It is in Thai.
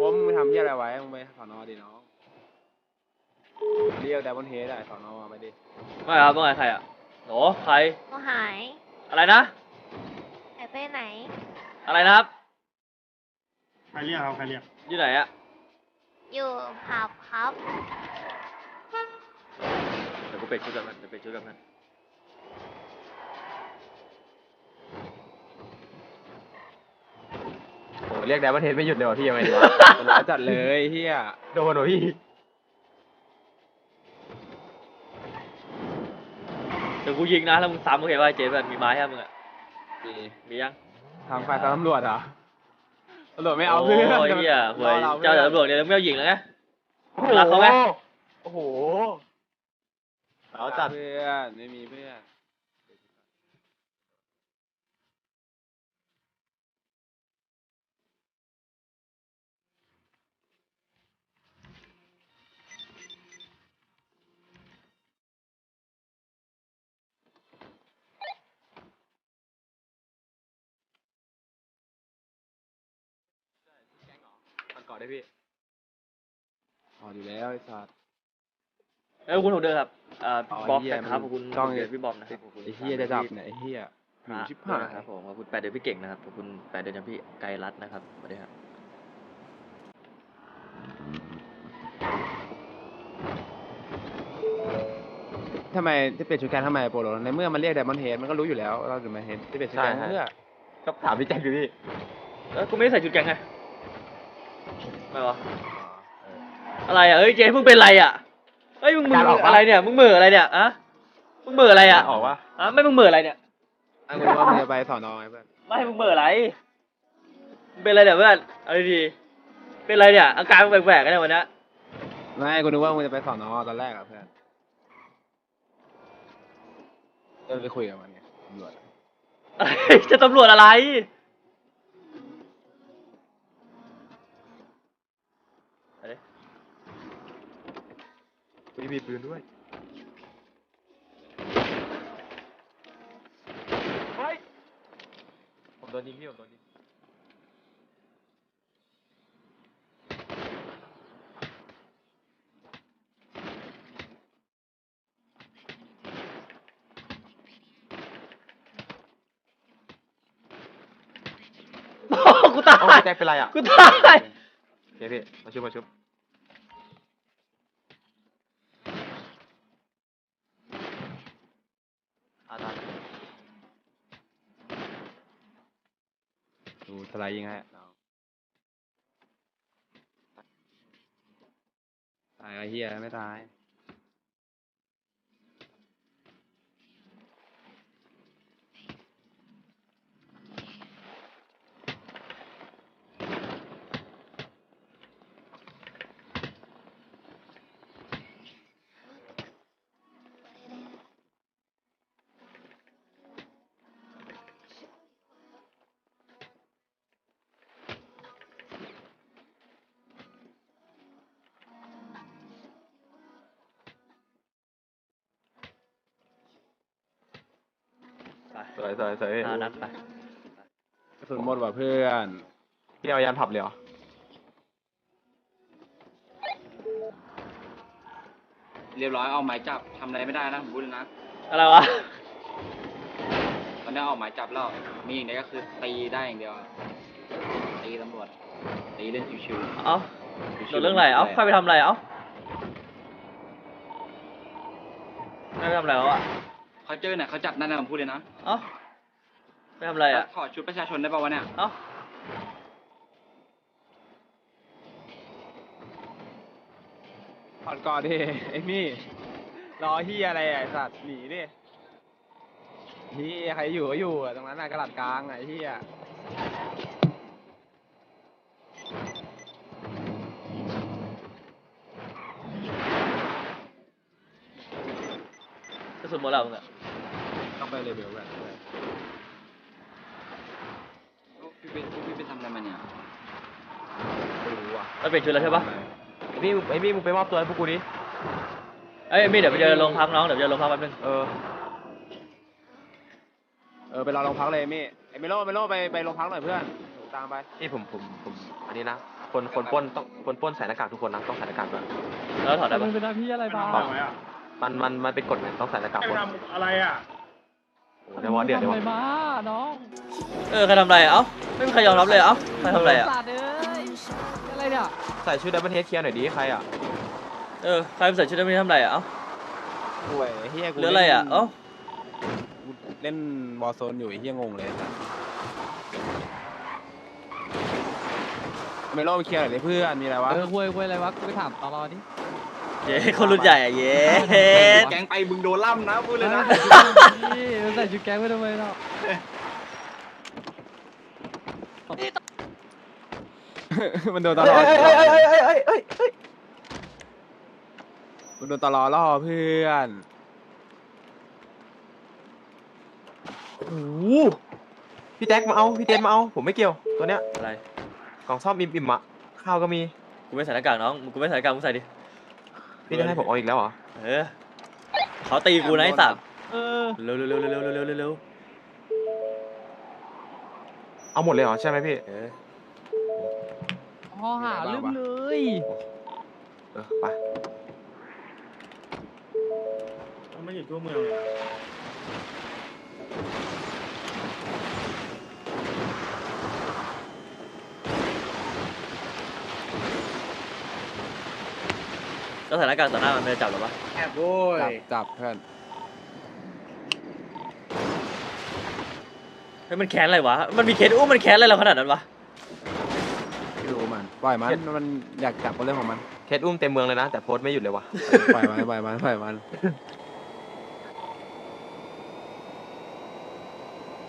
ผมมึงไปทำที่อะไรไว้ มึงไปสอนอดิน้อง เรียกแต่บนเฮดอะสอนอมาดิ ไม่ครับว่าไงใครอะโหนใครก็หายอะไรนะ หายไปไหน อะไรนะครับ ใครเรียกครับใครเรียกอยู่ไหนอะอยู่ผับครับ เดี๋ยวกูเปลี่ยนชุดกันเดี๋ยวเปลี่ยนชุดกันโอ้ เรียกแต่บนเฮดไม่หยุดเลยวะพี่ยังไงดีวะร้ายจัดเลยเฮียโดนเหรอพี่ เดี๋ยวกูยิงนะ แล้วมึงซ้ำโอเคว่าเจ๊แบบมีไม้ใช่มึงอะมีมียัง ทางฝ่ายตำรวจเหรอตำรวจไม่เอาเพื่อนโอ้ยเหี้ยหวยรอเจ้าพื่อนตำรวจเนี่ยไม่เอายิงแล้วไง รักเขาไหม โอ้โห เอาจัด เพื่อนไม่มีเพื่อน ได้พี่อ๋ออยู่แล้วไอ้สัตว์ เอ้ยขอบคุณผมด้วยครับอ่าอ๋อบ๊อบเหี้ยนะครับขอบคุณต้อง เดี๋ยวพี่บอมนะครับขอบคุณไอ้เฮียจะจับเนี่ยไอ้เฮียหนูอ่าชิบหายครับผมขอบคุณแปดเดือนพี่เก่งนะครับขอบคุณแปดเดือนยังพี่ไกรรัตน์นะครับสวัสดีครับทำไมที่เป็นชุดแกนทำไมโปโลในเมื่อมันเรียกไดมอนเฮดมันก็รู้อยู่แล้วเราถึงมาเห็นที่เป็นชุดแกนใช่เพื่อก็ถามพี่แจ็คดูพี่แล้วกูไม่ได้ใส่ชุดแกงไง ไม่วะอะไรอะเอ้ยเจ๊มึงเป็นไรอะเฮ้ยมึงมึงการออกปะอะไรเนี่ยมึงเหม่ออะไรเนี่ยอะมึงเหม่ออะไรอะออกวะอะไม่มึงเหม่ออะไรเนี่ยอันนี้ว่ามึงจะไปสอนอไงเพื่อนไม่มึงเหม่ออะไรมึงเป็นอะไรเนี่ยเพื่อนเอาดีๆเป็นอะไรเนี่ยอาการมึงแปลกๆกันเนี่ยวันเนี้ยไม่กูนึกว่ามึงจะไปสอนอตอนแรกอะเพื่อนเดินไปคุยกับมันไงตำรวจอะอะไรจะตำรวจอะไรอะไร มีมีปืนด้วยเฮ้ยผมโดนยิงพี่ผมโดนยิงกูตาเอาย พี่แจ็คเป็นไรอะกูตาย โอเคพี่มาชุบมาชุบอ่าตาม ดูสไลด์ยิงให้น้องตายไอ้เฮียไม่ตาย สวยสวยสวยพี่อ่านัดไปกระสุนหมดว่ะเพื่อนพี่เอายันผับเลยเหรอเรียบร้อยเอาหมายจับทำอะไรไม่ได้นะผมพูดเลยนะ อะไรวะ ตอนนี้เอาหมายจับแล้ว มีอย่างเดียวก็คือตีได้อย่างเดียว ตีตำรวจ ตีเล่นชิวเอ้าโดนเรื่องอะไร เอ้าใครไปทำอะไร เอ้าไม่ไปทำอะไรแล้วอะๆ เขาเจอเนี่ยเขาจับนั่นนะผมพูดเลยนะเอ้าไปทำอะไรอะ ขอชุดประชาชนได้ป่าวะเนี่ย เอ้า ถอดก่อนดิไอ้มี่รอเฮียอะไรอะไอ้สัตว์หนีดิเฮียใครอยู่ก็อยู่อะตรงนั้นน่ะกระดาษกลางอะไอ้เฮีย กระ สุนหมดแล้วมึงอะต้องไปเลเวลแบบพี่เป็นพี่เป็นทำอะไรมาเนี่ยไม่รู้อะเราเปลี่ยนชุดแล้วใช่ปะไอ้พี่ไอ้พี่มึงไปมอบตัวให้พวกกูดิเอ้ยมี่เดี๋ยวไปเจอโรงพักน้องเดี๋ยวไปเจอโรงพักแป๊บนึงเออ เออไปรอโรงพักเลยมี่ไอ้เมโลเมโลไปไปโรงพักหน่อยเพื่อนตามไปนี่ผมผมผมอันนี้นะ คนคนปล้นต้องคนปล้นใส่หน้ากากทุกคนนะต้องใส่หน้ากากด้วยแล้วถอดได้ปะเป็นหน้าที่อะไรบ้างมั นมันมันเป็นกฎไงต้องใส่หน้ากากปล้นอะไรอะโอ้โหเดี๋ยววะเดี๋ยวเดี๋ยววะมาน้องเออใครทำอะไรอะเอ้าไม่มีใครยอมรับเลยอะเอ้าใครทำอะไรอะสัตว์เอ้ยอะไรเนี่ยใส่ชุดดับเบิลเฮดเคลียร์หน่อยดิใครอะเออใครใส่ชุดนี้ทำอะไรอะเอ้าห่วยเฮียกูหรืออะไรอะเอ้ากูเล่นบอลโซนอยู่ไอ้เฮียงงเลยสัตว์เมโลมาเคลียร์หน่อยดิเพื่อนมีอะไรวะเออคุยคุยอะไรวะกูไปถามตลอดิ เย้คนรุ่นใหญ่อะเย้แกงไปมึงโดนล่ำนะพูดเลยนะนี่ใส่ชุดแก๊งไปทำไมเนาะมันโดนตลอดเอ้ยเอ้ยเอ้ยเอ้ยเอ้ยเอ้ยมันโดนตลอดล่อเพื่อนโอ้โหพี่แจ็คมาเอา พี่เจนมาเอา ผมไม่เกี่ยว ตัวเนี้ย อะไร กล่องซ่อมอิ่มอิ่มๆอะข้าวก็มี กูไม่ใส่หน้ากากน้อง กูไม่ใส่หน้ากากมึงใส่ดิ พี่จะให้ผมเอาอีกแล้วเหรอ เออเขาตีกูนะไอ้สัตว์เออเร็วเร็วเร็วเร็วเร็วเร็วเร็วเร็วเอาหมดเลยเหรอใช่ไหมพี่ เออพอหาลืมเลยเออไปไม่อยู่ตัวเมือง แล้วใส่หน้ากากต่อหน้ามันไม่ได้จับหรอปะแอบโว้ยจับจับเพื่อนเฮ้ยมันแค้นอะไรวะ มันมีเคสอู้มันแค้นอะไรเราขนาดนั้นวะ ไม่รู้มันปล่อยมันมันอยากจับก็เรื่องของมันเคสอุ้มเต็มเมืองเลยนะ แต่โพสต์ไม่หยุดเลยวะปล่อยมันปล่อยมันปล่อยมัน